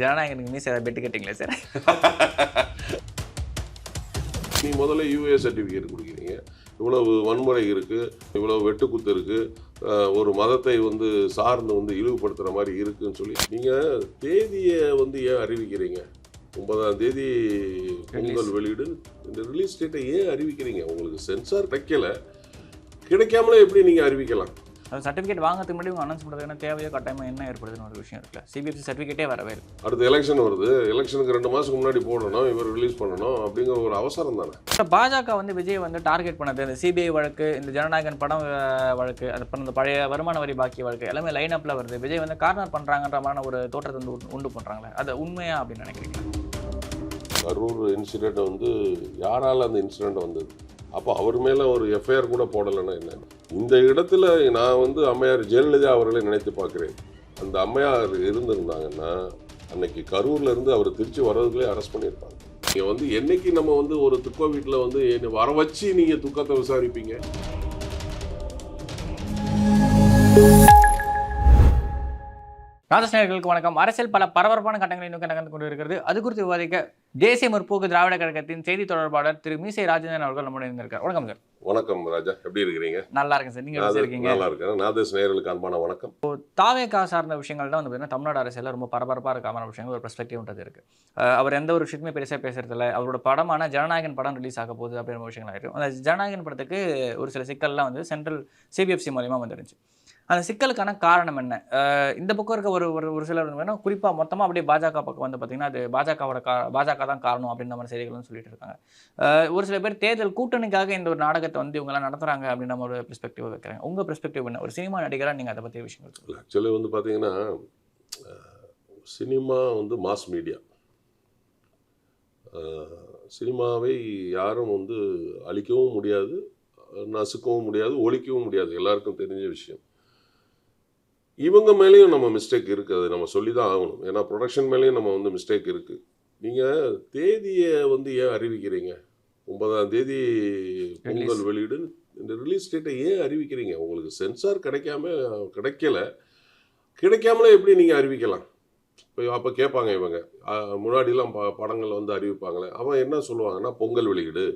ஜனநாயகனுக்கு மீசை bed கட்டிங்களே sir நீ முதல்ல யூஏ சர்டிஃபிகேட் கொடுக்குறீங்க. இவ்வளவு வன்முறை இருக்குது இவ்வளவு வெட்டுக்குத்து இருக்குது ஒரு மதத்தை வந்து சார்ந்து வந்து இழிவுபடுத்துகிற மாதிரி இருக்குன்னு சொல்லி நீங்கள் தேதியை வந்து ஏன் அறிவிக்கிறீங்க? ஒன்பதாம் தேதி பொங்கல் வெளியீடு. இந்த ரிலீஸ் டேட்டை ஏன் அறிவிக்கிறீங்க? உங்களுக்கு சென்சார் கிடைக்கல கிடைக்காமலே எப்படி நீங்கள் அறிவிக்கலாம்? அது சர்டிஃபிகேட் வாங்குறதுக்கு முன்னாடி உங்க அனௌன்ஸ் பண்ணுறது என்ன? தேவையோ கட்டாயமாக என்ன ஏற்படுதுன்னு ஒரு விஷயம் இருக்குல்ல. சிபிஎஸ்சி சர்டிஃபிகேட்டே வரவே இல்லை. அடுத்து எலெக்ஷன் வருது. எலெக்ஷனுக்கு ரெண்டு மாதத்துக்கு முன்னாடி போடணும். இவர் ரிலீஸ் பண்ணணும். அப்படிங்கிற ஒரு அவசரம் தானே? பாஜக வந்து விஜய் வந்து டார்கெட் பண்ணது இந்த சிபிஐ வழக்கு இந்த ஜனநாயகன் படம் வழக்கு அப்புறம் இந்த பழைய வருமான வரி பாக்கி வழக்கு எல்லாமே லைன் அப்பில் வருது. விஜய் வந்து கார்னர் பண்ணுறாங்கன்ற மாதிரி ஒரு தோற்றத்தை வந்து உண்டு- உண்டு பண்ணுறாங்களே அது உண்மையா அப்படின்னு நினைக்கிறீங்க? கரூர் இன்சிடெண்ட் வந்து யாரால அந்த இன்சிடெண்ட் வந்தது? அப்போ அவர் மேலே ஒரு எஃப்ஐஆர் கூட போடலைன்னா என்ன? இந்த இடத்துல நான் வந்து அம்மையார் ஜெயலலிதா அவர்களை நினைத்து பார்க்குறேன். அந்த அம்மையார் இருந்திருந்தாங்கன்னா அன்னைக்கு கரூர்ல இருந்து அவர் திருச்சி வர்றதுக்குள்ளே அரெஸ்ட் பண்ணியிருப்பாங்க. நீங்கள் வந்து என்னைக்கு நம்ம வந்து ஒரு துக்க வீட்டில் வந்து என்னை வர வச்சு நீங்கள் துக்கத்தை விசாரிப்பீங்க? ராஜஸ்நேயர்களுக்கு வணக்கம். அரசியல் பல பரபரப்பான கட்டங்களை நோக்கி நகர்ந்து கொண்டு இருக்கிறது. அது குறித்து விவாதிக்க தேசிய முற்போக்கு திராவிட கழகத்தின் செய்தி தொடர்பாளர் திரு மீசை ராஜேந்திரன் அவர்கள் நம்முடைய இருந்திருக்கார் வணக்கம் சார். வணக்கம் ராஜா. எப்படி இருக்கிறீங்க? நல்லா இருக்கேன் சார். நீங்க எப்படி இருக்கீங்க? நல்லா இருக்கேன். நாதேஷ் நேயர்களுக்கு அன்பான வணக்கம். தாவேக்கா சார்ந்த விஷயங்கள் தான் வந்து பார்த்தீங்கன்னா தமிழ்நாடு அரசியலில் ரொம்ப பரபரப்பாக இருக்காம விஷயங்கள் ஒரு பெர்ஸ்பெக்டிவ்ன்றது இருக்கு. அவர் எந்த ஒரு விஷயத்துமே பெருசாக பேசுறதில்ல. அவரோட படமான ஜனநாயகன் படம் ரிலீஸ் ஆக போகுது அப்படின்ற விஷயங்கள் ஆயிருக்கு. அந்த ஜனநாயகன் படத்துக்கு ஒரு சில சிக்கல்லாம் வந்து சென்ட்ரல் சிபிஎஃப்சி மூலியமாக வந்துருந்துச்சு. அந்த சிக்கலுக்கான காரணம் என்ன? இந்த பக்கம் இருக்க ஒரு ஒரு ஒரு சிலர் வந்து குறிப்பாக மொத்தமாக அப்படியே பாஜக பக்கம் வந்து பார்த்தீங்கன்னா அது பாஜகவோட கா பாஜக தான் காரணம் அப்படின்ற மாதிரி செய்திகளும் சொல்லிட்டு இருக்காங்க. ஒரு சில பேர் தேர்தல் கூட்டணிக்காக இந்த ஒரு நாடகத்தை வந்து இவங்கெல்லாம் நடத்துகிறாங்க அப்படின்ற ஒரு பெர்ஸ்பெக்டிவ் வைக்கிறாங்க உங்கள் பெர்ஸ்பெக்டிவ் என்ன? ஒரு சினிமா நடிகராக நீங்கள் அதை பற்றி விஷயங்கள் ஆக்சுவலி வந்து பார்த்தீங்கன்னா சினிமா வந்து மாஸ் மீடியா சினிமாவை யாரும் வந்து அழிக்கவும் முடியாது நசுக்கவும் முடியாது ஒழிக்கவும் முடியாது. எல்லாருக்கும் தெரிஞ்ச விஷயம். இவங்க மேலேயும் நம்ம மிஸ்டேக் இருக்குது அது நம்ம சொல்லி தான் ஆகணும். ஏன்னா ப்ரொடக்ஷன் மேலேயும் நம்ம வந்து மிஸ்டேக் இருக்குது நீங்கள் தேதியை வந்து ஏன் அறிவிக்கிறீங்க? ஒன்பதாம் தேதி பொங்கல் வெளியீடு. இந்த ரிலீஸ் டேட்டை ஏன் அறிவிக்கிறீங்க? உங்களுக்கு சென்சார் கிடைக்காம கிடைக்கல. கிடைக்காமலே எப்படி நீங்கள் அறிவிக்கலாம்? இப்போ அப்போ கேட்பாங்க இவங்க. முன்னாடிலாம் ப படங்கள் வந்து அறிவிப்பாங்களே. அவன் என்ன சொல்லுவாங்கன்னா பொங்கல் வெளியீடு.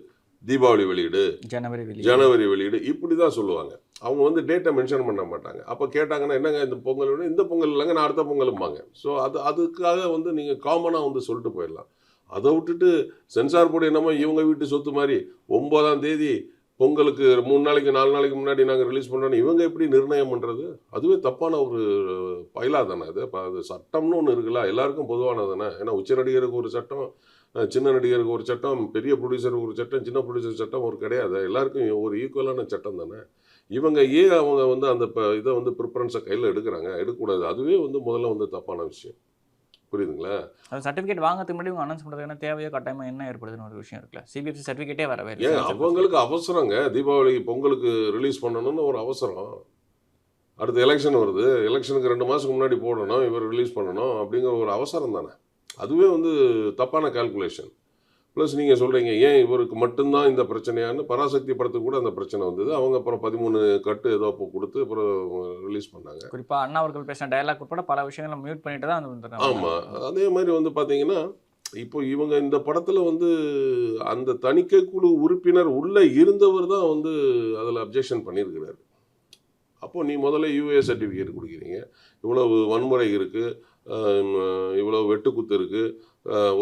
தீபாவளி வெளியீடு ஜனவரி வெளியே ஜனவரி வெளியீடு இப்படி தான் சொல்லுவாங்க. அவங்க வந்து டேட்டை மென்ஷன் பண்ண மாட்டாங்க. அப்போ கேட்டாங்கன்னா என்னங்க இந்த பொங்கல் வெளியீடு இந்த பொங்கல் இல்லைங்க நான் அடுத்த பொங்கலும்பாங்க. ஸோ அது அதுக்காக வந்து நீங்கள் காமனாக வந்து சொல்லிட்டு போயிடலாம். அதை விட்டுட்டு சென்சார் போர்டு என்னமோ இவங்க வீட்டு சொத்து மாதிரி ஒன்பதாம் தேதி பொங்கலுக்கு மூணு நாளைக்கு நாலு நாளைக்கு முன்னாடி நாங்கள் ரிலீஸ் பண்ணோன்னு இவங்க எப்படி நிர்ணயம் பண்ணுறது அதுவே தப்பான ஒரு பயிலா தானே அது இப்போ அது சட்டம்னு ஒன்று இருக்குல்ல எல்லாருக்கும் பொதுவானது தானே. ஏன்னா உச்ச நடிகருக்கு ஒரு சட்டம் சின்ன நடிகருக்கு ஒரு சட்டம் பெரிய ப்ரொடியூசருக்கு ஒரு சட்டம் சின்ன ப்ரொடியூசர் சட்டம் ஒரு கிடையாது. எல்லாருக்கும் ஒரு ஈக்குவலான சட்டம் தானே? இவங்க ஏன் அவங்க வந்து அந்த இதை வந்து ப்ரிஃபரன்ஸை கையில் எடுக்கிறாங்க? எடுக்கக்கூடாது. அதுவே வந்து முதல்ல வந்து தப்பான விஷயம். புரியுதுங்களா? அது சர்டிஃபிகேட் வாங்குறதுக்கு முன்னாடி உங்க அனௌன்ஸ் பண்ணுறது என்ன தேவையோ கட்டாயமாக என்ன ஏற்படுதுன்னு ஒரு விஷயம் இருக்குல்ல. சிபிஎஃப்சி சர்டிஃபிகேட்டே வரவே இல்லை. ஏன்? அவங்களுக்கு அவசரங்க. தீபாவளி பொங்கலுக்கு ரிலீஸ் பண்ணணும்னு ஒரு அவசரம். அடுத்து எலெக்ஷன் வருது. எலெக்ஷனுக்கு ரெண்டு மாதத்துக்கு முன்னாடி போடணும். இவர் ரிலீஸ் பண்ணணும் அப்படிங்கிற ஒரு அவசரம் தானே? அதுவே வந்து தப்பான கால்குலேஷன் ப்ளஸ் நீங்கள் சொல்கிறீங்க ஏன் இவருக்கு மட்டும்தான் இந்த பிரச்சனையான்னு பராசக்தி படத்துக்கு கூட அந்த பிரச்சனை வந்தது. அவங்க அப்புறம் பதிமூணு கட்டு ஏதோ அப்போ கொடுத்து அப்புறம் ரிலீஸ் பண்ணாங்க. குறிப்பா அண்ணா அவர்கள் பேசின டயலாக் உட்பட பல விஷயங்களை மியூட் பண்ணிட்டு தான் வந்து ஆமாம் அதே மாதிரி வந்து பார்த்தீங்கன்னா இப்போ இவங்க இந்த படத்தில் வந்து அந்த தணிக்கை குழு உறுப்பினர் உள்ளே இருந்தவர் தான் வந்து அதில் அப்ஜெக்ஷன் பண்ணியிருக்கிறாரு. அப்போ நீ முதல்ல யூஏ சர்டிஃபிகேட் கொடுக்குறீங்க. இவ்வளவு வன்முறை இருக்குது இவ்வளவு வெட்டுக்குத்து இருக்குது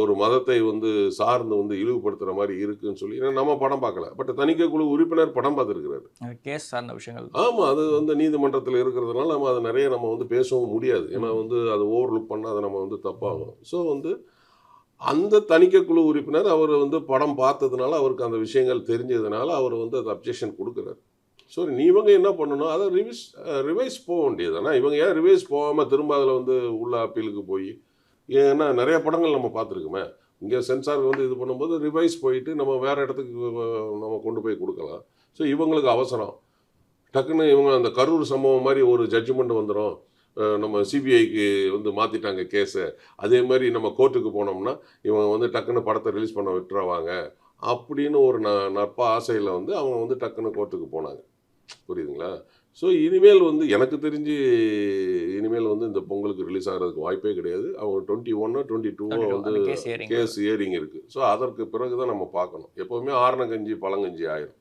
ஒரு மதத்தை வந்து சார்ந்து வந்து இழிவுபடுத்துகிற மாதிரி இருக்குன்னு சொல்லி ஏன்னா நம்ம படம் பார்க்கல. பட் தணிக்கை குழு உறுப்பினர் படம் பார்த்துருக்கிறாரு. கேஸ் சார்ந்த விஷயங்கள் ஆமாம் அது வந்து நீதிமன்றத்தில் இருக்கிறதுனால நம்ம அது நிறைய நம்ம வந்து பேசவும் முடியாது. ஏன்னா வந்து அது ஓவர் லுக் பண்ணால் அதை நம்ம வந்து தப்பாகும். ஸோ வந்து அந்த தணிக்கைக்குழு உறுப்பினர் அவர் வந்து படம் பார்த்ததுனால அவருக்கு அந்த விஷயங்கள் தெரிஞ்சதுனால அவர் வந்து அது அப்ஜெக்ஷன் கொடுக்குறாரு. ஸோ நீ இவங்க என்ன பண்ணணும் அதை ரிவைஸ் ரிவைஸ் போக வேண்டியதுதானே? இவங்க ஏன் ரிவைஸ் போகாமல் திரும்ப அதில் வந்து உள்ள அப்பீலுக்கு போய் ஏன்னா நிறைய படங்கள் நம்ம பார்த்துருக்குமே. இங்கே சென்சார் வந்து இது பண்ணும்போது ரிவைஸ் போயிட்டு நம்ம வேறு இடத்துக்கு நம்ம கொண்டு போய் கொடுக்கலாம். ஸோ இவங்களுக்கு அவசரம். டக்குன்னு இவங்க அந்த கரூர் சம்பவம் மாதிரி ஒரு ஜட்ஜ்மெண்ட் வந்துடும் நம்ம சிபிஐக்கு வந்து மாற்றிட்டாங்க கேஸை அதே மாதிரி நம்ம கோர்ட்டுக்கு போனோம்னா இவங்க வந்து டக்குன்னு படத்தை ரிலீஸ் பண்ண விட்டுருவாங்க. அப்படின்னு ஒரு ந நற்ப ஆசையில் வந்து அவங்க வந்து டக்குன்னு கோர்ட்டுக்கு போனாங்க. புரியுதுங்களா? ஸோ இனிமேல் வந்து எனக்கு தெரிஞ்சு இனிமேல் வந்து இந்த பொங்கலுக்கு ரிலீஸ் ஆகிறதுக்கு வாய்ப்பே கிடையாது. அவங்க டுவெண்ட்டி ஒன்னு டுவெண்ட்டி டூவோ வந்து கேஸ் ஏரிங் இருக்குது ஸோ அதற்கு பிறகு தான் நம்ம பார்க்கணும். எப்போவுமே ஆரணங்கஞ்சி பழங்கஞ்சி ஆயிரும்.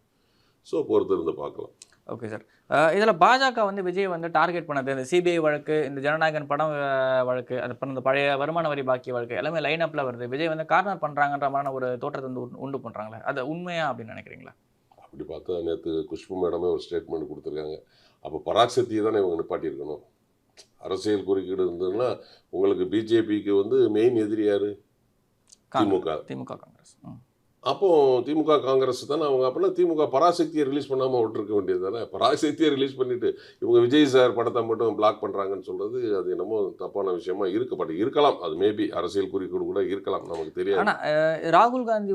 ஸோ பொறுத்து இருந்து பார்க்கலாம் ஓகே சார் இதில் பாஜக வந்து விஜய் வந்து டார்கெட் பண்ணது இந்த சிபிஐ வழக்கு இந்த ஜனநாயகன் படம் வழக்கு அது அப்புறம் இந்த பழைய வருமான வரி பாக்கி வழக்கு எல்லாமே லைன் அப்பில் வருது. விஜய் வந்து கார்னர் பண்ணுறாங்கன்ற மாதிரியான ஒரு தோற்றத்தை வந்து உண்டு- உண்டு பண்ணுறாங்களே அது உண்மையா அப்படின்னு நினைக்கிறீங்களா? அப்படி பார்த்தா நேற்று குஷ்பு மேடமே ஒரு ஸ்டேட்மெண்ட் கொடுத்துருக்காங்க. அப்போ பராசக்தியை தானே இவங்க நிப்பாட்டியிருக்கணும்? அரசியல் குறுக்கீடு இருந்ததுன்னா உங்களுக்கு பிஜேபிக்கு வந்து மெயின் எதிரி யாரு? திமுக. திமுக காங்கிரஸ். அப்போது அப்போ திமுக காங்கிரஸ் தானே அவங்க. அப்படின்னா திமுக பராசக்தியை ரிலீஸ் பண்ணாமல் விட்டுருக்க வேண்டியது தானே? பராசக்தியை ரிலீஸ் பண்ணிட்டு இவங்க விஜய் சார் படத்தை மட்டும் பிளாக் பண்ணுறாங்கன்னு சொல்றது அது என்னமோ தப்பான விஷயமா இருக்கு பட் இருக்கலாம். அது மேபி அரசியல் குறிக்கோள் கூட இருக்கலாம். நமக்கு தெரியாது. ஆனால் ராகுல் காந்தி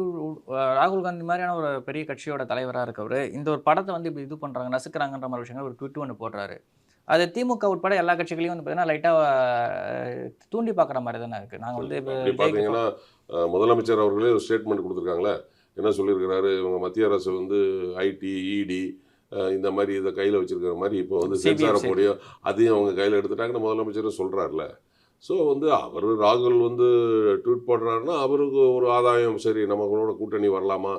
ராகுல் காந்தி மாதிரியான ஒரு பெரிய கட்சியோட தலைவராக இருக்கவர் இந்த ஒரு படத்தை வந்து இப்படி இது பண்ணுறாங்க நசுக்கிறாங்கன்ற மாதிரி விஷயங்கள் ஒரு ட்விட் ஒன்று போடுறாரு. அது திமுக உட்பட எல்லா கட்சிகளையும் வந்து பார்த்தீங்கன்னா லைட்டாக தூண்டி பார்க்குற மாதிரி தானே இருக்கு. நாங்கள் வந்து இப்ப பார்த்தீங்கன்னா முதலமைச்சர் அவர்களே ஒரு ஸ்டேட்மெண்ட் கொடுத்துருக்காங்களே என்ன சொல்லியிருக்கிறாரு இவங்க மத்திய அரசு வந்து ஐடி இடி இந்த மாதிரி இதை கையில் வச்சிருக்கிற மாதிரி இப்போ வந்து சென்சார போடியோ அதையும் அவங்க கையில் எடுத்துட்டாங்கன்னு முதலமைச்சரும் சொல்கிறாருல ஸோ வந்து அவர் ராகுல் வந்து ட்வீட் போடுறாருன்னா அவருக்கு ஒரு ஆதாயம் சரி நமங்களோட கூட்டணி வரலாமா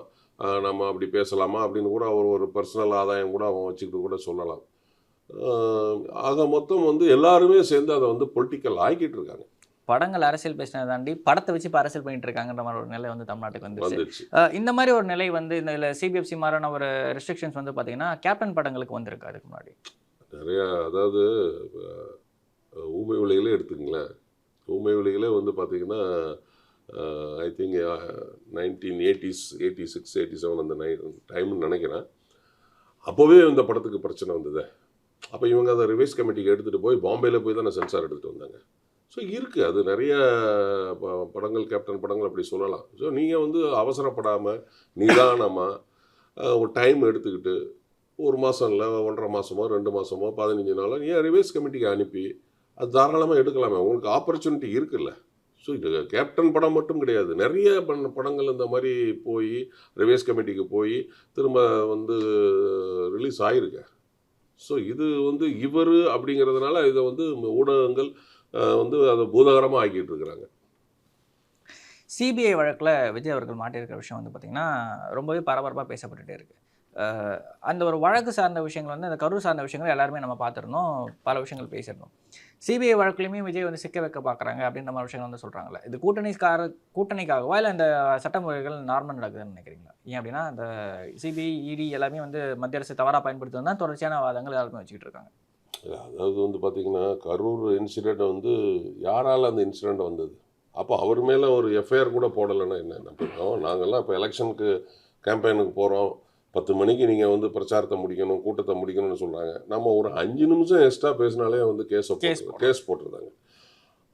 நம்ம அப்படி பேசலாமா அப்படின்னு கூட அவர் ஒரு பர்சனல் ஆதாயம் கூட அவன் வச்சுக்கிட்டு கூட சொல்லலாம். ஆக மொத்தம் வந்து எல்லாருமே சேர்ந்து அதை வந்து பொலிட்டிக்கல் ஆக்கிட்டு இருக்காங்க. படங்கள் அரசியல் பேசினதை தாண்டி படத்தை வச்சு இப்போ அரசியல் பண்ணிட்டு இருக்காங்கன்ற மாதிரி ஒரு நிலை வந்து தமிழ்நாட்டுக்கு அஹ், இந்த மாதிரி ஒரு நிலை வந்து இந்த இதில் சிபிஎஃப்சி மாதிரியான ஒரு ரெஸ்ட்ரிக்ஷன்ஸ் வந்து பார்த்தீங்கன்னா கேப்டன் படங்களுக்கு வந்திருக்கு அதுக்கு முன்னாடி. நிறைய அதாவது ஊமை விலைகளே எடுத்துக்கங்களேன். ஊமை விலைகளே வந்து பார்த்தீங்கன்னா I think nineteen eighties eighty six eighty seven அந்த நை டைம்னு நினைக்கிறேன். அப்போவே இந்த படத்துக்கு பிரச்சனை வந்தது. அப்போ இவங்க அதை ரிவைஸ் கமிட்டிக்கு எடுத்துகிட்டு போய் பாம்பேயில் போய் தான் சென்சார் எடுத்துகிட்டு வந்தாங்க. ஸோ இருக்குது அது நிறைய ப- படங்கள் கேப்டன் படங்கள் அப்படி சொல்லலாம். ஸோ நீங்கள் வந்து அவசரப்படாமல் நிதானமாக ஒரு டைம் எடுத்துக்கிட்டு ஒரு மாதம் இல்லை ஒன்றரை மாதமோ ரெண்டு மாதமோ பதினஞ்சு நாளோ ஏன் ரிவைஸ் கமிட்டிக்கு அனுப்பி அது தாராளமாக எடுக்கலாமே. உங்களுக்கு ஆப்பர்ச்சுனிட்டி இருக்குல்ல. ஸோ இது கேப்டன் படம் மட்டும் கிடையாது. நிறைய படங்கள் இந்த மாதிரி போய் ரிவைஸ் கமிட்டிக்கு போய் திரும்ப வந்து ரிலீஸ் ஆகிருக்கு ஸோ இது வந்து இவர் அப்படிங்கிறதுனால இதை வந்து ஊடகங்கள் அஹ், வந்து அதை பூதகரமாக ஆக்கிட்டு இருக்கிறாங்க. சிபிஐ வழக்கில் விஜய் அவர்கள் மாட்டியிருக்கிற விஷயம் வந்து பார்த்திங்கன்னா ரொம்பவே பரபரப்பாக பேசப்பட்டுட்டே இருக்கு. அந்த ஒரு வழக்கு சார்ந்த விஷயங்கள் வந்து அந்த கரூர் சார்ந்த விஷயங்கள் எல்லாருமே நம்ம பார்த்துருந்தோம். பல விஷயங்கள் பேசியிருந்தோம். சிபிஐ வழக்குலையுமே விஜய் வந்து சிக்க வைக்க பார்க்குறாங்க அப்படின்ற மாதிரி விஷயங்கள் வந்து சொல்கிறாங்களே இது கூட்டணிக்கார கூட்டணிக்காகவா இல்லை இந்த சட்டமுறைகள் நார்மல் நடக்குதுன்னு நினைக்கிறீங்களா? ஏன் அப்படின்னா இந்த சிபிஐ இடி எல்லாமே வந்து மத்திய அரசு தவறாக பயன்படுத்துவது தான் தொடர்ச்சியான வாதங்கள் எல்லாருமே வச்சுக்கிட்டு இருக்காங்க. அதாவது வந்து பார்த்தீங்கன்னா கரூர் இன்சிடெண்ட் வந்து யாரால் அந்த இன்சிடெண்ட் வந்தது? அப்போ அவர் மேலே ஒரு எஃப்ஐஆர் கூட போடலைன்னா என்ன? என்ன நாங்கள்லாம் இப்போ எலெக்ஷனுக்கு கேம்பெயினுக்கு போகிறோம் பத்து மணிக்கு நீங்கள் வந்து பிரச்சாரத்தை முடிக்கணும் கூட்டத்தை முடிக்கணும்னு சொல்கிறாங்க நம்ம ஒரு அஞ்சு நிமிஷம் எக்ஸ்ட்ரா பேசினாலே வந்து கேஸை கேஸ் போட்டிருந்தாங்க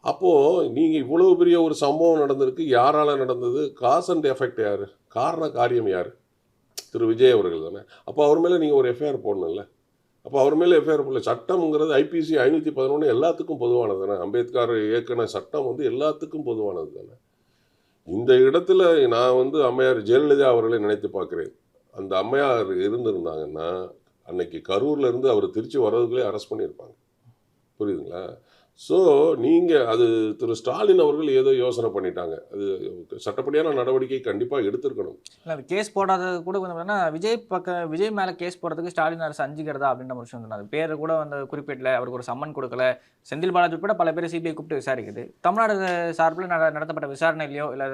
அப்போது நீங்கள் இவ்வளோ பெரிய ஒரு சம்பவம் நடந்திருக்கு. யாரால் நடந்தது? காஸ் அண்ட் எஃபெக்ட் யார்? காரண காரியம் யார்? திரு விஜய் அவர்கள் தானே. அப்போ அவர் மேலே நீங்கள் ஒரு எஃப்ஐஆர் போடணும்ல. அப்போ அவர் மேலே எஃப்ஐஆர் போடல. சட்டம்ங்கிறது ஐபிசி ஐநூற்றி பதினொன்று எல்லாத்துக்கும் பொதுவானது தானே. அம்பேத்கர் இயக்கின சட்டம் வந்து எல்லாத்துக்கும் பொதுவானது தானே. இந்த இடத்துல நான் வந்து அம்மையார் ஜெயலலிதா அவர்களை நினைத்து பார்க்கிறேன். அந்த அம்மையார் இருந்திருந்தாங்கன்னா அன்னைக்கு கரூர்ல இருந்து அவர் திருச்சி வர்றதுக்குள்ளே அரெஸ்ட் பண்ணியிருப்பாங்க. புரியுதுங்களா? ஸோ நீங்கள் அது திரு ஸ்டாலின் அவர்கள் ஏதோ யோசனை பண்ணிட்டாங்க. அது சட்டப்படியான நடவடிக்கை கண்டிப்பாக எடுத்திருக்கணும். இல்லை அது கேஸ் போடாதது கூட பார்த்தீங்கன்னா விஜய் பக்கம் விஜய் மேலே கேஸ் போடுறதுக்கு ஸ்டாலின் அரசு அஞ்சுக்கிறதா அப்படின்ற ஒரு விஷயம் சொன்னார். பேர் கூட வந்து குறிப்பிடல அவருக்கு ஒரு சம்மன் கொடுக்கல. செந்தில் பாலாஜி உட்பட பல பேர் சிபிஐ கூப்பிட்டு விசாரிக்குது. தமிழ்நாடு சார்பில் நட நடத்தப்பட்ட விசாரணையிலையோ இல்லை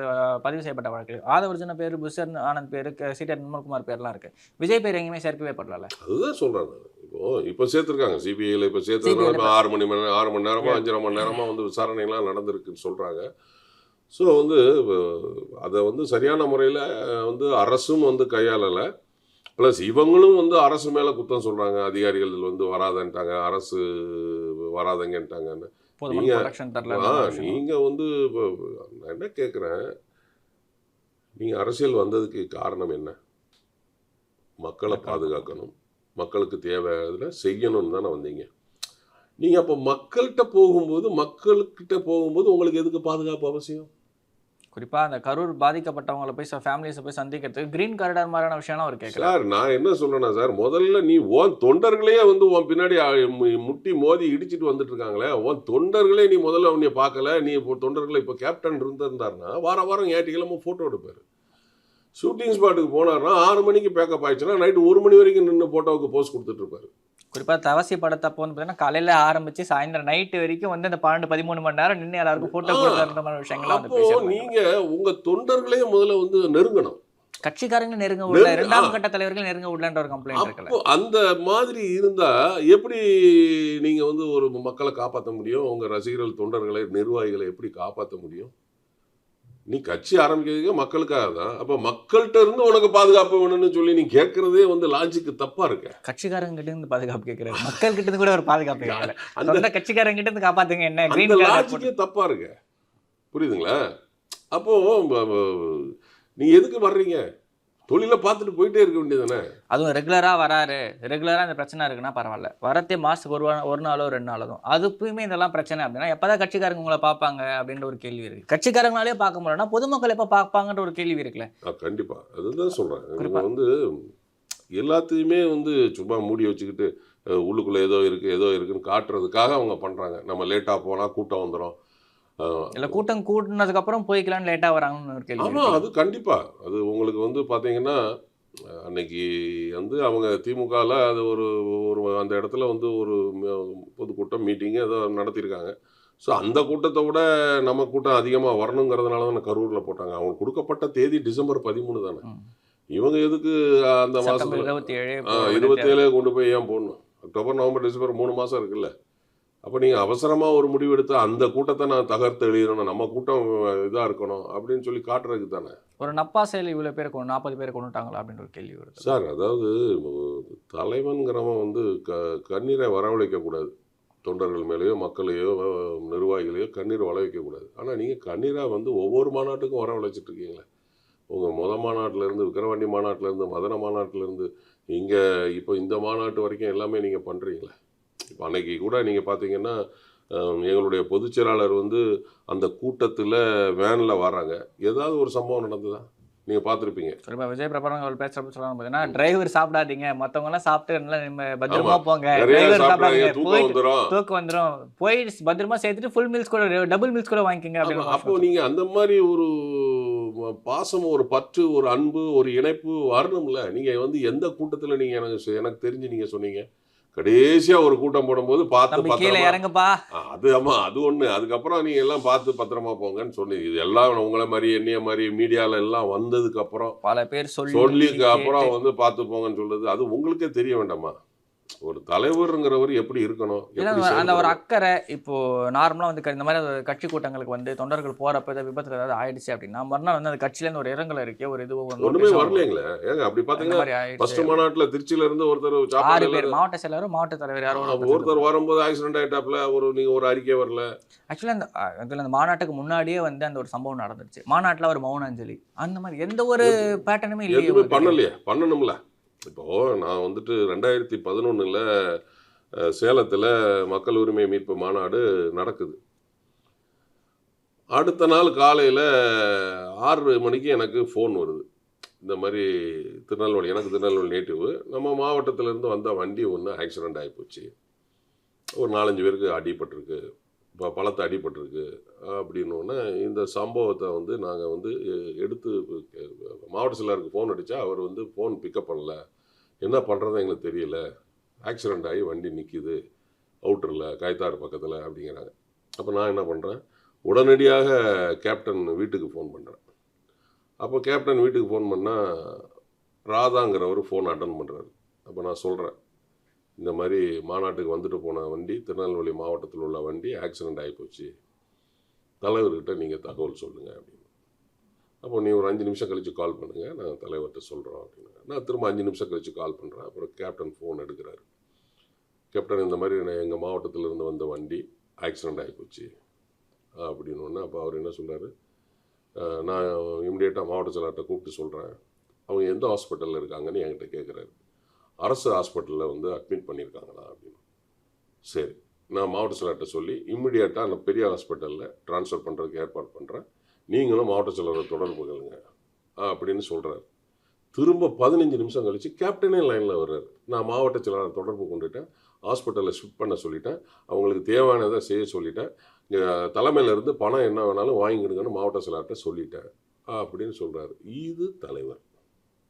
பதிவு செய்யப்பட்ட வழக்கு ஆதவர்ஜன பேர் புஷர் ஆனந்த் பேர் சீட்டர் நிர்மல்குமார் பேர்லாம் இருக்கு. விஜய் பேர் எங்கேயுமே சேர்க்கவே படல. அதுதான் சொல்கிறேன் இப்போ இப்போ சேர்த்துருக்காங்க. சிபிஐயில் இப்போ இப்போ ஆறு மணி மணி ஆறு மணி நேரமா அஞ்சரை மணி நேரமா வந்து விசாரணைலாம் நடந்திருக்குன்னு சொல்கிறாங்க ஸோ வந்து அதை வந்து சரியான முறையில் வந்து அரசும் வந்து கையாளலை. ப்ளஸ் இவங்களும் வந்து அரசு மேலே குத்தம் சொல்கிறாங்க அதிகாரிகள் வந்து வராதன்ட்டாங்க. அரசு வராதங்கன்ட்டாங்கன்னு போதுமான நீங்க- ப்ரொடக்ஷன் தரல ஆ நீங்கள் வந்து நான் என்ன கேட்குறேன் நீங்கள் அரசியல் வந்ததுக்கு காரணம் என்ன? மக்களை பாதுகாக்கணும். மக்களுக்கு தேவையான செய்யணும்னு தானே வந்தீங்க. நீங்கள் அப்போ மக்கள்கிட்ட போகும்போது மக்கள்கிட்ட போகும்போது உங்களுக்கு எதுக்கு பாதுகாப்பு அவசியம்? குறிப்பா அந்த கரூர் பாதிக்கப்பட்டவங்களை போய் ஃபேமிலிஸை போய் சந்திக்கிறதுக்கு கிரீன் காரிடார் மாதிரியான விஷயம்லாம் அவர் கேட்கல. சார் நான் என்ன சொல்றேன்னா சார் முதல்ல நீ உன் தொண்டர்களே வந்து உன் பின்னாடி முட்டி மோதி இடிச்சிட்டு வந்துட்டு இருக்காங்களே உன் தொண்டர்களே நீ முதல்ல உன்னை பார்க்கல நீ இப்போ தொண்டர்களை இப்போ கேப்டன் இருந்திருந்தாருன்னா வார வாரம் ஞாயிற்றுக்கிழமை ஃபோட்டோ எடுப்பார். ஷூட்டிங் ஸ்பாட்டுக்கு போனார்னா ஆறு மணிக்கு பேக்கப் ஆயிடுச்சுன்னா நைட்டு ஒரு மணி வரைக்கும் நின்று ஃபோட்டோவுக்கு போஸ்ட் கொடுத்துட்டு இருப்பாரு குறிப்பா தவசி படத்தப்போ வந்து பார்த்தீங்கன்னா காலையில ஆரம்பிச்சு சாயந்தரம் நைட்டு வரைக்கும் வந்து அந்த பன்னெண்டு பதிமூணு மணி நேரம் நின்று எல்லாருக்கும் போட்டோ ஆ, கொடுக்குற மாதிரி விஷயங்கள்லாம் வந்து அப்போ பேசியிருந்தாங்க நீங்க உங்க தொண்டர்களே முதல்ல வந்து நெருங்கணும். கட்சிக்காரங்க நெருங்க விடல. இரண்டாம். கட்ட தலைவர்கள் நெருங்க விடலன்ற ஒரு கம்ப்ளைண்ட் இருக்குல்ல. அப்போ அந்த மாதிரி இருந்தா எப்படி நீங்க வந்து ஒரு மக்களை காப்பாற்ற முடியும்? உங்க ரசிகர்கள் தொண்டர்களை நிர்வாகிகளை எப்படி காப்பாற்ற முடியும்? நீ கட்சி ஆரம்பிக்கிறதுக்கு மக்களுக்காக தான் அப்ப மக்கள்கிட்ட இருந்து உனக்கு பாதுகாப்பு வேணும்னு சொல்லி நீ கேட்கறதே வந்து லாஜிக்கு தப்பா இருக்க. கட்சிக்காரங்க கிட்ட இருந்து பாதுகாப்பு கேட்கறாரு மக்கள் கிட்ட இருந்து கூட ஒரு பாதுகாப்பு கேட்கல. அந்த கட்சிக்காரங்க கிட்ட இருந்து காப்பாத்துங்க என்ன? அந்த லாஜிக்கே தப்பா இருக்கு. புரியுதுங்களா? அப்போ நீ எதுக்கு வர்றீங்க? தொழிலை பார்த்துட்டு போயிட்டே இருக்க வேண்டியதானே அதுவும் ரெகுலரா வராரு. ரெகுலரா இந்த பிரச்சனை இருக்குன்னா பரவாயில்ல. வரத்தே மாசத்துக்கு ஒரு ஒரு நாளோ ரெண்டு நாளோ தான். அதுக்குமே இதெல்லாம் பிரச்சனை அப்படின்னா எப்பதான் கட்சிக்காரங்க உங்களை பார்ப்பாங்க அப்படின்ற ஒரு கேள்வி இருக்கு. கட்சிக்காரங்களாலே பார்க்க முடியலன்னா பொதுமக்கள் எப்ப பார்ப்பாங்கன்ற ஒரு கேள்வி இருக்குல்ல. ஆ, கண்டிப்பா. அதுதான் குறிப்பா. வந்து எல்லாத்தையுமே வந்து சும்மா மூடி வச்சுக்கிட்டு உள்ளுக்குள்ள ஏதோ இருக்கு ஏதோ இருக்குன்னு காட்டுறதுக்காக அவங்க பண்றாங்க. நம்ம லேட்டா போனா கூட்டம் வந்துடும் இல்ல கூட்டம் கூட்டினதுக்கு அப்புறம் போய்க்கலாம்னு லேட்டா வராங்கன்னு ஒரு கேள்வி ஆமா இருக்கு. அது கண்டிப்பா. அது உங்களுக்கு வந்து பாத்தீங்கன்னா அஹ், அன்னைக்கு வந்து அவங்க திமுகவில் அது ஒரு ஒரு அந்த இடத்துல வந்து ஒரு பொதுக்கூட்டம் மீட்டிங் ஏதோ நடத்தியிருக்காங்க ஸோ அந்த கூட்டத்தை விட நம்ம கூட்டம் அதிகமாக வரணுங்கிறதுனால தானே கரூரில் போட்டாங்க. அவங்களுக்கு கொடுக்கப்பட்ட தேதி டிசம்பர் பதிமூணு தானே. இவங்க எதுக்கு அந்த மாசத்துல இருபத்தி ஏழு கொண்டு போய் ஏன் போடணும்? அக்டோபர் நவம்பர் டிசம்பர் மூணு மாதம் இருக்குல்ல. அப்போ நீங்கள் அவசரமாக ஒரு முடிவு எடுத்து அந்த கூட்டத்தை நான் தகர்த்து எழுதணும் நம்ம கூட்டம் இதாக இருக்கணும் அப்படின்னு சொல்லி காட்டுறதுக்கு தானே? ஒரு நப்பா செயல் இவ்வளவு பேர் கொண்டு நாற்பது பேர் கொண்டுட்டாங்களா அப்படின்ற ஒரு கேள்வி வருது. சார் அதாவது தலைவன்கிறவன் வந்து க கண்ணீரை வரவழைக்கக்கூடாது தொண்டர்கள் மேலேயோ மக்களையோ நிர்வாகிகளையோ கண்ணீர் வரவழைக்கக்கூடாது ஆனால் நீங்கள் கண்ணீராக வந்து ஒவ்வொரு மாநாட்டுக்கும் வரவழைச்சிட்டு இருக்கீங்களே. உங்கள் முத மாநாட்டிலேருந்து விக்கிரவாண்டி மாநாட்டிலேருந்து மதன மாநாட்டிலேருந்து இங்கே இப்போ இந்த மாநாட்டு வரைக்கும் எல்லாமே நீங்கள் பண்ணுறீங்களே இப்போ அன்னைக்கு கூட நீங்கள் பார்த்தீங்கன்னா எங்களுடைய பொதுச் செயலாளர் வந்து அந்த கூட்டத்தில் வேனில் வராங்க. ஏதாவது ஒரு சம்பவம் நடந்ததா? நீங்கள் பார்த்துருப்பீங்க குறிப்பா விஜய் பிரபாகரன் அவர் பேசுறப்ப சொல்லுவாங்க பார்த்தீங்கன்னா டிரைவர் சாப்பிடாதீங்க. மத்தவங்க எல்லாம் சாப்பிட்டு நல்லா நம்ம பத்திரமா போங்க. டிரைவர் சாப்பிடாதீங்க. தூக்கம் வந்துடும் போய் பத்திரமா சேர்த்துட்டு ஃபுல் மீல்ஸ் கூட டபுள் மீல்ஸ் கூட வாங்கிக்கங்க அப்படின்னு அப்போ நீங்க அந்த மாதிரி ஒரு பாசம் ஒரு பற்று ஒரு அன்பு ஒரு இணைப்பு வரணும்ல. நீங்க வந்து எந்த கூட்டத்துல நீங்க எனக்கு எனக்கு தெரிஞ்சு நீங்க சொன்னீங்க. கடைசியா ஒரு கூட்டம் போடும்போது பார்த்து கீழே இறங்குப்பா. அது ஆமா அது ஒண்ணு. அதுக்கப்புறம் நீங்க எல்லாம் பார்த்து பத்திரமா போங்கன்னு சொன்னீங்க. இது எல்லாம் உங்களை மாதிரி என்னைய மாதிரி மீடியால எல்லாம் வந்ததுக்கு அப்புறம் பல பேர் சொல்லி சொல்லிக்கு அப்புறம். வந்து பார்த்து போங்கன்னு சொல்றது அது உங்களுக்கே தெரிய வேண்டாமா? ஒரு தலைவருங்கிறவர் எப்படி இருக்கணும்? அந்த ஒரு? அக்கறை இப்போ நார்மலா வந்து இந்த மாதிரி ஒரு கட்சி கூட்டங்களுக்கு வந்து தொண்டர்கள் போறப்ப ஏதாவது விபத்துல ஏதாவது ஆயிடுச்சு அப்படின்னா மறுநாள் வந்து அந்த கட்சியில இருந்து ஒரு இரங்கல் இருக்கே ஒரு இது notice வரலைங்களே? ஏங்க அப்படி ஃபர்ஸ்ட் ஆயிடுச்சு. மாநாட்டுல திருச்சியில இருந்து ஒருத்தர் ஆறு பேர் மாவட்ட செயலரும் மாவட்ட தலைவர் யாரோ ஆமா, ஒருத்தர் வரும்போது ஆக்சிடென்ட் ஆயிட்டாப்ல ஒரு நீங்க ஒரு அறிக்கை வரல. ஆக்சுவலா அந்த அந்த மாநாட்டுக்கு முன்னாடியே வந்து அந்த ஒரு சம்பவம் நடந்துருச்சு. மாநாட்டுல ஒரு மௌன அஞ்சலி அந்த மாதிரி எந்த ஒரு பேட்டர்னுமே இல்லையே. பண்ணலையே? பண்ணணும்ல. இப்போ நான் வந்துட்டு ரெண்டாயிரத்தி பதினொன்றில் சேலத்தில் மக்கள் உரிமை மீட்பு மாநாடு நடக்குது. அடுத்த நாள் காலையில் ஆறு மணிக்கு எனக்கு ஃபோன் வருது. இந்த மாதிரி திருநெல்வேலி எனக்கு திருநெல்வேலி நேட்டிவ் நம்ம மாவட்டத்திலேருந்து வந்த வண்டி ஒன்று ஆக்சிடெண்ட் ஆகிப்போச்சு ஒரு நாலஞ்சு பேருக்கு அடிபட்டிருக்கு. இப்போ பழத்தை அடிபட்டிருக்கு அப்படின்னோடனே இந்த சம்பவத்தை வந்து நாங்கள் வந்து எடுத்து மாவட்ட சிலருக்கு ஃபோன் அடித்தா அவர் வந்து ஃபோன் பிக்கப் பண்ணல. என்ன பண்ணுறது எங்களுக்கு தெரியல. ஆக்சிடெண்ட் ஆகி வண்டி நிற்கிது அவுட்டரில் காய்த்தாறு பக்கத்தில் அப்படிங்கிறாங்க. அப்போ நான் என்ன பண்ணுறேன் உடனடியாக கேப்டன் வீட்டுக்கு ஃபோன் பண்ணுறேன் அப்போ கேப்டன் வீட்டுக்கு ஃபோன் பண்ணால் ராதாங்கிறவர் ஃபோன் அட்டன் பண்ணுறாரு அப்போ நான் சொல்கிறேன் இந்த மாதிரி மாநாட்டுக்கு வந்துட்டு போன வண்டி திருநெல்வேலி மாவட்டத்தில் உள்ள வண்டி ஆக்சிடெண்ட் ஆகிப்போச்சு தலைவர்கிட்ட நீங்கள் தகவல் சொல்லுங்கள் அப்படின்னு. அப்போ நீ ஒரு அஞ்சு நிமிஷம் கழித்து கால் பண்ணுங்கள் நான் தலைவர்கிட்ட சொல்கிறோம் அப்படின்னு நான் திரும்ப அஞ்சு நிமிஷம் கழித்து கால் பண்ணுறேன் அப்புறம் கேப்டன் ஃபோன் எடுக்கிறாரு. கேப்டன் இந்த மாதிரி நான் எங்கள் மாவட்டத்திலேருந்து வந்த வண்டி ஆக்சிடெண்ட் ஆகிப்போச்சு அப்படின்னு அப்போ அவர் என்ன சொல்கிறாரு நான் இமிடியேட்டாக மாவட்ட செயலாளர்கிட்ட கூப்பிட்டு சொல்கிறேன் அவங்க எந்த ஹாஸ்பிட்டலில் இருக்காங்கன்னு என்கிட்ட கேட்குறாரு அரசு ஹாஸ்பிட்டலில் வந்து அட்மிட் பண்ணியிருக்காங்களா அப்படின்னு. சரி. நான் மாவட்ட செயலாளர்கிட்ட சொல்லி இம்மிடியேட்டாக நான் பெரிய ஹாஸ்பிட்டலில் ட்ரான்ஸ்ஃபர் பண்ணுறதுக்கு ஏற்பாடு பண்ணுறேன் நீங்களும் மாவட்ட செயலரை தொடர்பு கொள்ளுங்க அப்படின்னு சொல்கிறார் திரும்ப பதினஞ்சு நிமிஷம் கழித்து கேப்டனே லைனில் வர்றாரு. நான் மாவட்ட செயலரை தொடர்பு கொண்டுட்டேன் ஹாஸ்பிட்டலில் ஷிஃப்ட் பண்ண சொல்லிட்டேன் அவங்களுக்கு தேவையானதை செய்ய சொல்லிட்டேன் தலைமையிலேருந்து பணம் என்ன வேணாலும் வாங்கிக்கிடுங்கன்னு மாவட்ட செயலர்கிட்ட சொல்லிட்டேன் அப்படின்னு சொல்கிறாரு இது தலைவர்.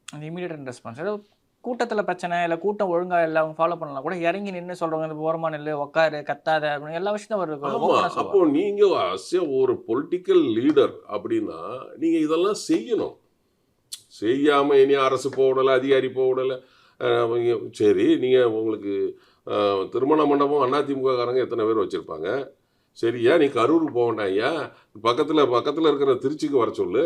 அந்த இமீடியட் ரெஸ்பான்ஸ் ஏதோ கூட்டத்தில் பிரச்சனை இல்லை கூட்டம் ஒழுங்கா இல்லை அவங்க ஃபாலோ பண்ணலாம் கூட இறங்கி நின்று சொல்றவங்க இந்த ஓரமா நில்லு உட்காரு கத்தாத அப்படின்னு எல்லா விஷயத்தையும் அவர். அப்போ நீங்க as a ஒரு பொலிட்டிக்கல் லீடர் அப்படின்னா நீங்க இதெல்லாம் செய்யணும். செய்யாம இனி அரசு போடல அதிகாரி போடல சரி நீங்க உங்களுக்கு திருமண மண்டபம் அதிமுக காரங்க எத்தனை பேர் வச்சிருப்பாங்க? சரியா நீ கரூருக்கு போக வேண்டாம் ஐயா பக்கத்துல பக்கத்துல இருக்கிற திருச்சிக்கு வர சொல்லு.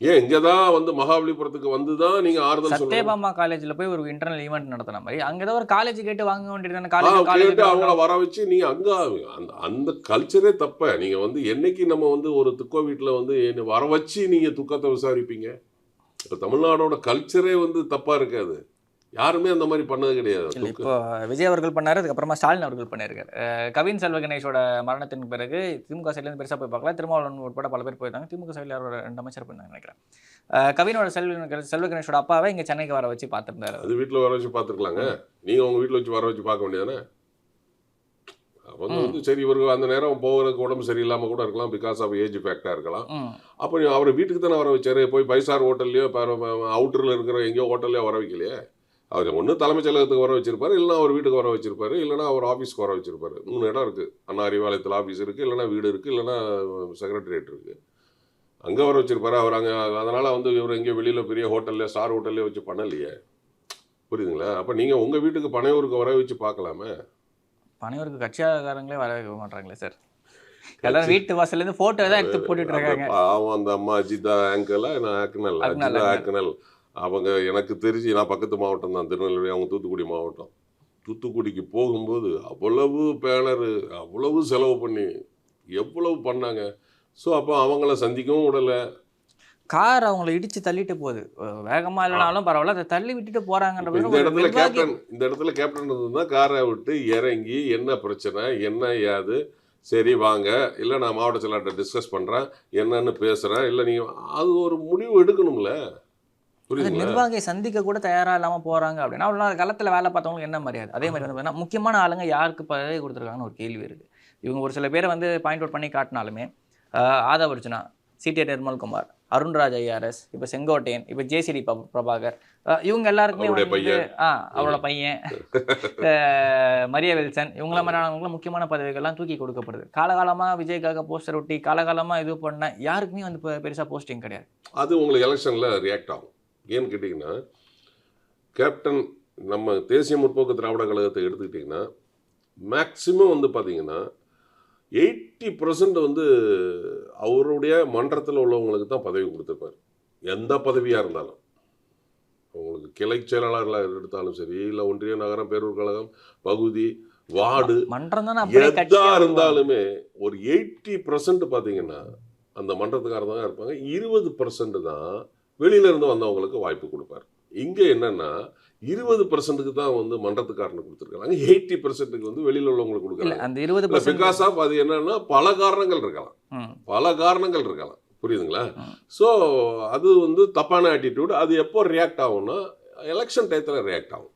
ஏன் இங்க தான் வந்து மகாபலிபுரத்துக்கு வந்து தான் நீங்க ஆறுதல் சத்யபாமா காலேஜ்ல போய் ஒரு இன்டர்னல் ஈவெண்ட் நடத்தின மாதிரி அங்க ஏதோ ஒரு காலேஜ் கேட்டு வாங்க வேண்டியது காலேஜ் அவங்கள வர வச்சு நீங்க அங்க அந்த அந்த கல்ச்சரே தப்ப. நீங்க வந்து என்னைக்கு நம்ம வந்து ஒரு துக்க வீட்டில் வந்து என்ன வர வச்சு நீங்க துக்கத்தை விசாரிப்பீங்க? இப்போ தமிழ்நாடோட கல்ச்சரே வந்து தப்பா இருக்காது. யாருமே அந்த மாதிரி பண்ணது கிடையாது. இப்போ விஜய் அவர்கள் பண்ணாரு அதுக்கப்புறமா ஸ்டாலின் அவர்கள் பண்ணியிருக்காரு கவின் செல்வ கணேஷோட மரணத்தின் பிறகு திமுக சைட்லேருந்து பெருசாக போய் பார்க்கல. திருமாவளவன் உட்பட பல பேர் போயிருந்தாங்க. திமுக சைடில் யாரோட ரெண்டு அமைச்சர் பண்ணாங்க நினைக்கிறேன். கவினோட செல்வ செல்வ கணேஷோட அப்பாவை இங்கே சென்னைக்கு வர வச்சு பார்த்துருந்தாரு. அது வீட்டில் வர வச்சு பார்த்துருக்கலாங்க. நீங்க உங்க வீட்டில் வச்சு வர வச்சு பார்க்க வேண்டியதானே? அவங்க வந்து சரி இவருக்கு அந்த நேரம் போகிறதுக்கு உடம்பு சரியில்லாம கூட இருக்கலாம். பிகாஸ் ஆஃப் ஏஜ் ஃபேக்டாக இருக்கலாம். அப்போ அவரை வீட்டுக்கு தானே வர வச்சாரு? போய் ஸ்டார் ஹோட்டல்லையோ அவுட்டரில் இருக்கிற எங்கேயோ ஹோட்டல்லையோ வர வைக்கலையே? அவர் ஒன்று தலைமைச் செயலகத்துக்கு வர வச்சிருப்பாரு இல்லைன்னா அவர் வீட்டுக்கு வர வச்சிருப்பாரு இல்லைன்னா அவர் ஆஃபீஸ்க்கு வர வச்சிருப்பாரு. மூணு இடம் இருக்குது அண்ணா அறிவாலயத்தில் ஆஃபீஸ் இருக்குது இல்லைன்னா வீடு இருக்குது இல்லைன்னா செக்ரட்டரியேட் இருக்குது அங்கே வர வச்சிருப்பாரு அவர் அங்கே அதனால் வந்து இவர் எங்கேயோ வெளியில் பெரிய ஹோட்டல்ல ஸ்டார் ஹோட்டல்லே வச்சு பண்ணலையே. புரியுதுங்களா? அப்போ நீங்கள் உங்கள் வீட்டுக்கு பனையூருக்கு வர வச்சு பார்க்கலாமே. பனையூருக்கு கட்சியாளர்களே வர வைக்க மாட்டாங்களே சார். எல்லாரும் வீட்டு வாசல்லேருந்து ஃபோட்டோ தான் எடுத்து போட்டுட்டு இருக்காங்க. பாவம் அந்த அம்மா அஜிதா ஆங்கலா நான் ஆக்கனல் அஜிதா. ஆக்கனல் அவங்க எனக்கு தெரிஞ்சு நான் பக்கத்து மாவட்டம் தான் திருநெல்வேலி அவங்க தூத்துக்குடி மாவட்டம். தூத்துக்குடிக்கு போகும்போது அவ்வளவு பேனரு அவ்வளவு செலவு பண்ணி எவ்வளவு பண்ணாங்க. ஸோ அப்போ அவங்கள சந்திக்கவும் விடலை. கார் அவங்கள இடிச்சு தள்ளிட்டு போகுது. அஹ் வேகமா இல்லைனாலும் பரவாயில்ல அதை தள்ளி விட்டுட்டு போறாங்கன்ற இந்த இடத்துல கேப்டன் இந்த இடத்துல கேப்டன் இருந்தால் காரை விட்டு இறங்கி என்ன பிரச்சனை என்ன ஏது? சரி வாங்க. இல்லை நான் மாவட்ட செயலாளர்கிட்ட டிஸ்கஸ் பண்ணுறேன் என்னன்னு பேசுகிறேன் இல்லை நீங்கள் அது ஒரு முடிவு எடுக்கணும்ல. நிர்வாகியை சந்திக்க கூட தயாரா இல்லாம போறாங்க அப்படின்னா அவ்வளோ களத்துல வேலை பார்த்தவங்களுக்கு என்ன மரியாதை? அதே மாதிரி வந்து பார்த்தீங்கன்னா முக்கியமான ஆளுங்க யாருக்கு பதவி கொடுத்துருக்காங்கன்னு ஒரு கேள்வி இருக்கு. இவங்க ஒரு சில பேரை வந்து பாயிண்ட் அவுட் பண்ணி காட்டினாலுமே Aadhav Arjuna C T Nirmal Kumar Arun Raj IRS இப்போ செங்கோட்டையன் இப்போ ஜேசிடி பிரபாகர் இவங்க எல்லாருக்குமே வந்து. ஆ அவரோட பையன் மரிய வில்சன் இவங்கள மாதிரியானவங்களும் முக்கியமான பதவிகள்லாம் தூக்கி கொடுக்கப்படுது. காலகாலமா விஜய்க்காக போஸ்டர் ஒட்டி காலகாலமா இது பண்ண யாருக்குமே வந்து பெ- பெருசா போஸ்டிங் கிடையாது. அது உங்களுக்கு எலெக்ஷனில் ரியாக்ட் ஆகும். ஏன்னு கேட்டிங்கன்னா கேப்டன் நம்ம தேசிய முற்போக்கு திராவிட கழகத்தை எடுத்துக்கிட்டிங்கன்னா மேக்சிமம் வந்து பார்த்தீங்கன்னா எயிட்டி பர்சன்ட் வந்து அவருடைய மன்றத்தில் உள்ளவங்களுக்கு தான் பதவி கொடுத்துருப்பார். எந்த பதவியாக இருந்தாலும். உங்களுக்கு கிளை செயலாளர்களாக எடுத்தாலும் சரி இல்லை ஒன்றிய நகரம் பேரூர் கழகம் பகுதி வார்டு எதா இருந்தாலும் இருந்தாலுமே ஒரு எயிட்டி பர்சன்ட் பார்த்தீங்கன்னா அந்த மன்றத்துக்காரர் தான் இருப்பாங்க. இருபது பர்சன்ட் தான் வெளியில இருந்து வந்தவங்களுக்கு வாய்ப்பு கொடுப்பார். இங்க என்னன்னா இருபது பர்சன்ட்டுக்கு தான் வந்து மன்றத்துக்காரனுக்கு கொடுத்துருக்காங்க. எயிட்டி பர்சன்ட்டுக்கு வந்து வெளியில உள்ளவங்களுக்கு கொடுக்குறாங்க. அந்த இருபது பிகாஸ் ஆஃப் அது என்னன்னா பல காரணங்கள் இருக்கலாம். பல காரணங்கள் இருக்கலாம். புரியுதுங்களா. ஸோ அது வந்து தப்பான ஆட்டிடியூட் அது எப்போ ரியாக்ட் ஆகும்னா எலெக்ஷன் டயத்தில் ரியாக்ட் ஆகும்.